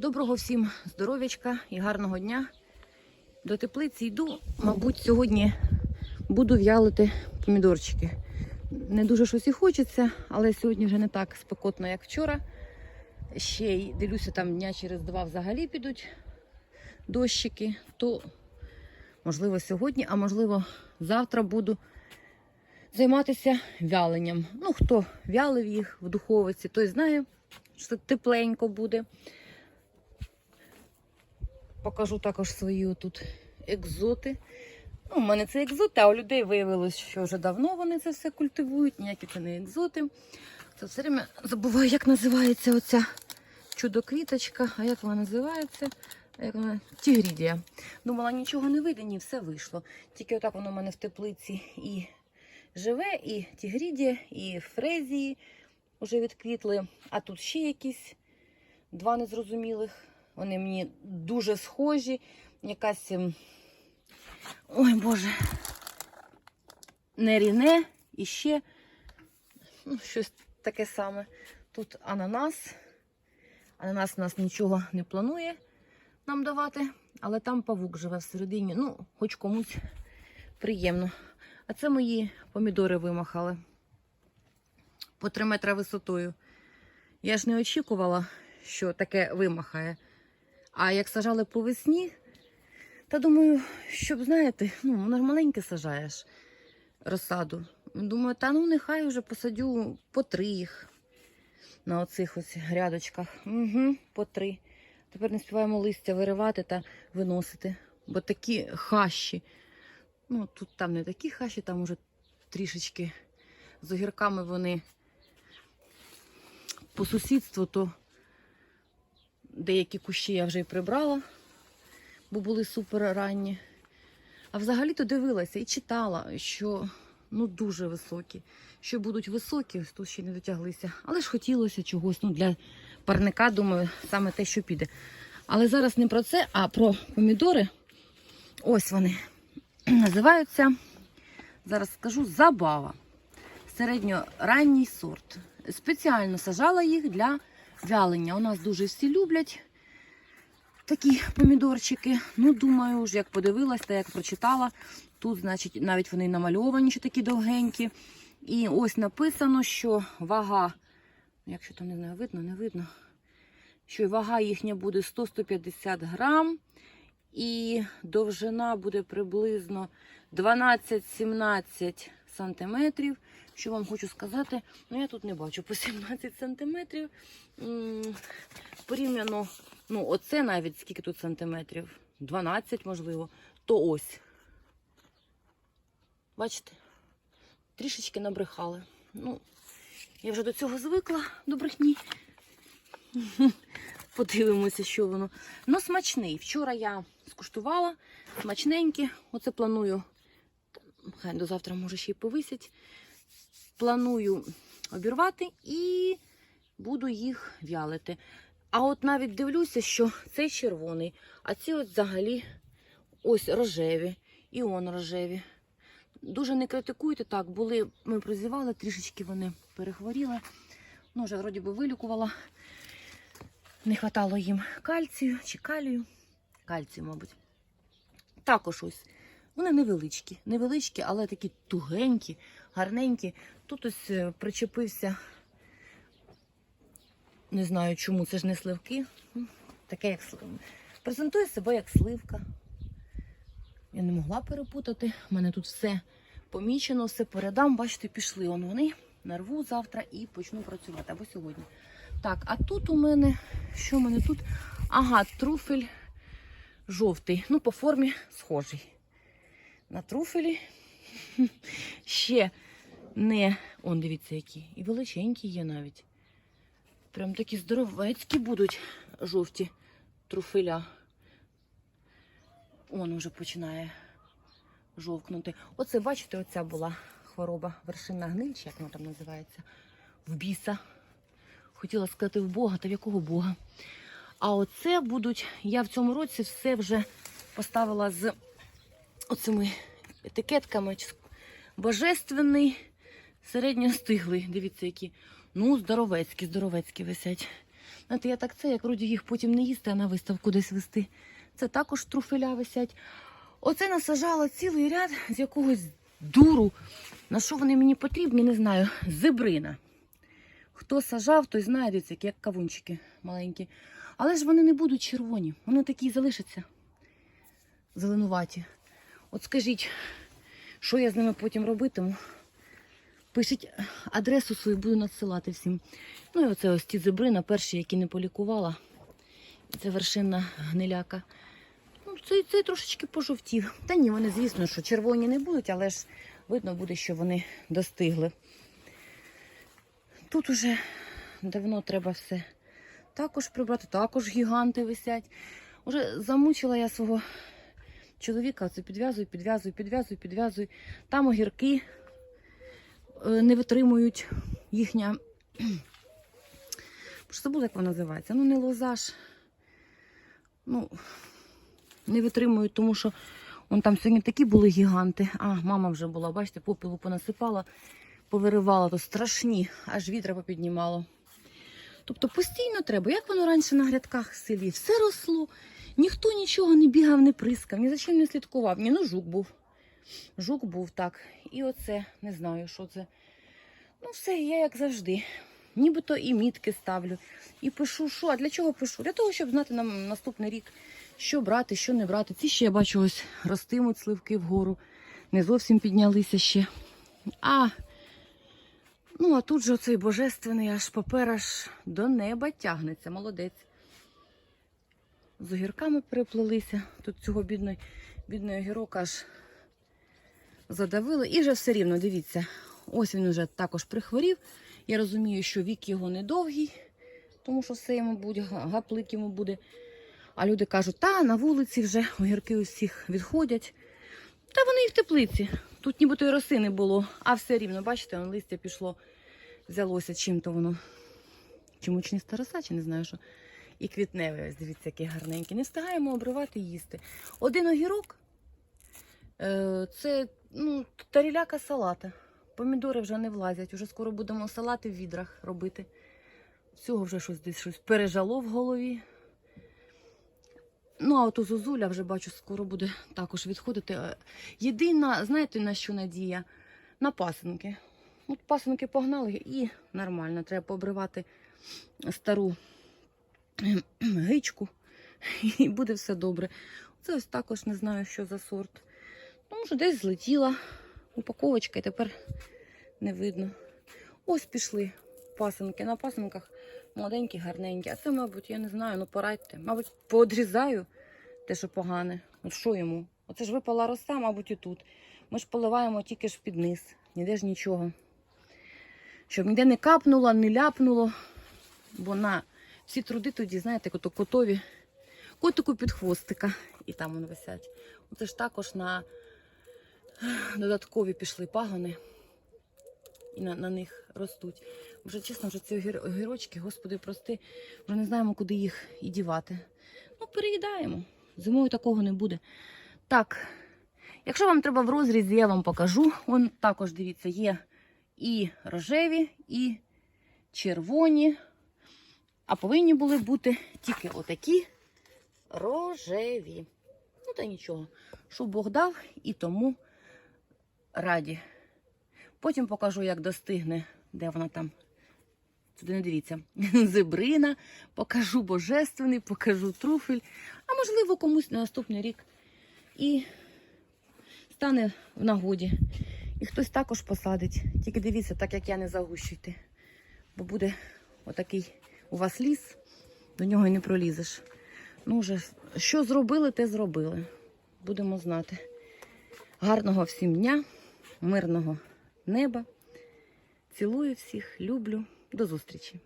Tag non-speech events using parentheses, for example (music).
Доброго всім здоров'ячка і гарного дня. До теплиці йду. Мабуть, сьогодні буду в'ялити помідорчики. Не дуже щось і хочеться, але сьогодні вже не так спекотно, як вчора. Ще й дивлюся, там дня через два взагалі підуть дощики. То, можливо, сьогодні, а можливо, завтра буду займатися вяленням. Ну, хто вялив їх в духовиці, той знає, що тепленько буде. Покажу також свої тут екзоти. Ну, у мене це екзоти, а у людей виявилось, що вже давно вони це все культивують, ніякі це не екзоти. Це все время забуваю, як називається оця чудо-квіточка, а як вона називається? Тігрідія. Думала, нічого не вийде, ні, все вийшло. Тільки отак воно в мене в теплиці і живе, і тігрідія, і фрезії вже відквітли. А тут ще якісь два незрозумілих. Вони мені дуже схожі. Якась. ем, Ой Боже. Не ріне і ще ну, щось таке саме. Тут ананас. Ананас нас нічого не планує нам давати, але там павук живе всередині. Ну, хоч комусь приємно. А це мої помідори вимахали по 3 метри висотою. Я ж не очікувала, що таке вимахає. А як сажали по весні, та думаю, щоб, знаєте, ну, вона ж маленьке сажаєш розсаду. Думаю, та ну нехай вже посадю по три їх на оцих ось грядочках. Угу, по три. Тепер не співаємо листя виривати та виносити. Бо такі хащі. Ну, тут там не такі хащі, там уже трішечки з огірками вони по сусідству, то деякі кущі я вже й прибрала, бо були супер ранні. А взагалі-то дивилася і читала, що ну дуже високі. Що будуть високі, тут ще не дотяглися. Але ж хотілося чогось. Ну, для парника, думаю, саме те, що піде. Але зараз не про це, а про помідори. Ось вони (clears throat) називаються. Зараз скажу забава. Середньоранній сорт. Спеціально сажала їх для вялення. У нас дуже всі люблять такі помідорчики. Ну, думаю, ж як подивилась та як прочитала. Тут, значить, навіть вони намальовані, що такі довгенькі. І ось написано, що вага, якщо там не знаю, видно, не видно, що вага їхня буде 100-150 грам. І довжина буде приблизно 12-17 сантиметрів. Що вам хочу сказати, ну я тут не бачу по 17 сантиметрів. Порівняно, ну, оце навіть скільки тут сантиметрів? 12, можливо. То ось. Бачите? Трішечки набрехали. Ну, я вже до цього звикла, до брехні. (laughs) Подивимося, що воно. Ну, смачний. Вчора я скуштувала. Смачненькі. Оце планую. Хай до завтра, може, ще й повисять. Планую обірвати і буду їх вялити. А от навіть дивлюся, що цей червоний, а ці от взагалі ось рожеві. І он рожеві. Дуже не критикуйте так, були, ми прозівали, трішечки вони перехворіли. Ну, вже вроді би вилікувала. Не хватало їм кальцію чи калію. Кальцію, мабуть. Також ось. Вони невеличкі, невеличкі, але такі тугенькі, гарненькі. Тут ось е, причепився, не знаю чому, це ж не сливки. Таке як слив- Презентує себе як сливка. Я не могла перепутати. У мене тут все помічено, все передам. Бачите, пішли он вони. Нарву завтра і почну працювати або сьогодні. Так, а тут у мене, що у мене тут? Ага, труфель жовтий. Ну, по формі схожий. На труфелі (laughs) ще не. Он, дивіться, які. І величенькі є навіть. Прям такі здоровецькі будуть жовті труфеля. Он уже починає жовкнути. Оце, бачите, оця була хвороба вершинна гниль, чи як вона там називається, в біса. Хотіла сказати в Бога, та в якого Бога. А оце будуть, я в цьому році все вже поставила з оцими етикетками. Божественний, середньостиглий. Дивіться, які. Ну, здоровецькі, здоровецькі висять. Знаєте, я так це, як вроді їх потім не їсти, а на виставку десь вести. Це також труфеля висять. Оце насажала цілий ряд з якогось дуру. На що вони мені потрібні, не знаю. Зебрина. Хто сажав, той знає, дивіться, як кавунчики маленькі. Але ж вони не будуть червоні, вони такі і залишаться зеленуваті. От скажіть, що я з ними потім робитиму? Пишіть адресу свою, буду надсилати всім. Ну і оце ось ті зебрина, перші, які не полікувала. Це вершинна гниляка. Ну, цей, цей трошечки пожовтів. Та ні, вони, звісно, що червоні не будуть, але ж видно буде, що вони достигли. Тут уже давно треба все також прибрати, також гіганти висять. Уже замучила я свого чоловіка, це підв'язую, підв'язую, підв'язую, підв'язую. Там огірки е, не витримують їхня. (clears throat) Забула, як вона називається? Ну, не лозаж. Ну, не витримують, тому що вон там сьогодні такі були гіганти. А, мама вже була, бачите, попілу понасипала, повиривала, то страшні, аж вітра попіднімало. Тобто постійно треба, як воно раніше на грядках в селі, все росло, ніхто нічого не бігав, не прискав, ні за чим не слідкував. Ні, ну жук був. Жук був так. І оце, не знаю, що це. Ну, все, я як завжди. Нібито і мітки ставлю, і пишу, що. А для чого пишу? Для того, щоб знати нам наступний рік, що брати, що не брати. Ці ще я бачу, ось ростимуть сливки вгору. Не зовсім піднялися ще. А Ну, а тут же оцей божественний аж попер аж до неба тягнеться, молодець. З огірками переплелися. Тут цього бідної, бідної огірок аж задавили. І вже все рівно, дивіться, ось він вже також прихворів. Я розумію, що вік його недовгий, тому що все йому буде, гаплик йому буде. А люди кажуть, та на вулиці вже огірки усіх відходять. Та вони і в теплиці. Тут нібито і роси не було, а все рівно, бачите, вон листя пішло, взялося чим-то воно. Чи мучніста роса, чи не знаю що. І квітневе, ось дивіться, який гарненький. Не встигаємо обривати і їсти. Один огірок е, це ну, таріляка салата. Помідори вже не влазять. Уже скоро будемо салати в відрах робити. Всього вже щось десь щось пережало в голові. Ну, а от Зозуля вже бачу, скоро буде також відходити. Е, Єдина, знаєте, на що надія? На пасенки. От пасенки погнали і нормально. Треба пообривати стару (clears throat) гичку, (laughs) і буде все добре. Це ось також не знаю, що за сорт. Ну, може, десь злетіла упаковочка і тепер не видно. Ось пішли пасенки. На пасенках молоденькі, гарненькі. А це, мабуть, я не знаю, ну порадьте. Мабуть, поодрізаю те, що погане. От що йому? Оце ж випала роса, мабуть, і тут. Ми ж поливаємо тільки ж під низ. Ніде ж нічого. Щоб ніде не капнуло, не ляпнуло. Бо на всі труди тоді, знаєте, ото котові. Котику під хвостика. І там вони висять. Оце ж також на додаткові пішли пагони. І на, на них ростуть. Вже чесно, вже ці огір- огірочки, господи, прости, вже не знаємо, куди їх і дівати. Ну, переїдаємо. Зимою такого не буде. Так, якщо вам треба в розрізі, я вам покажу. Вон також, дивіться, є і рожеві, і червоні. А повинні були бути тільки отакі рожеві. Ну, та нічого. Що Бог дав, і тому раді. Потім покажу, як достигне, де вона там. Сюди не дивіться. (laughs) Зебрина, покажу божественний, покажу труфель. А можливо, комусь на наступний рік і стане в нагоді. І хтось також посадить. Тільки дивіться, так як я не загущуйте. Бо буде отакий у вас ліс, до нього і не пролізеш. Ну, вже що зробили, те зробили. Будемо знати. Гарного всім дня, мирного неба. Цілую всіх, люблю. До зустрічі!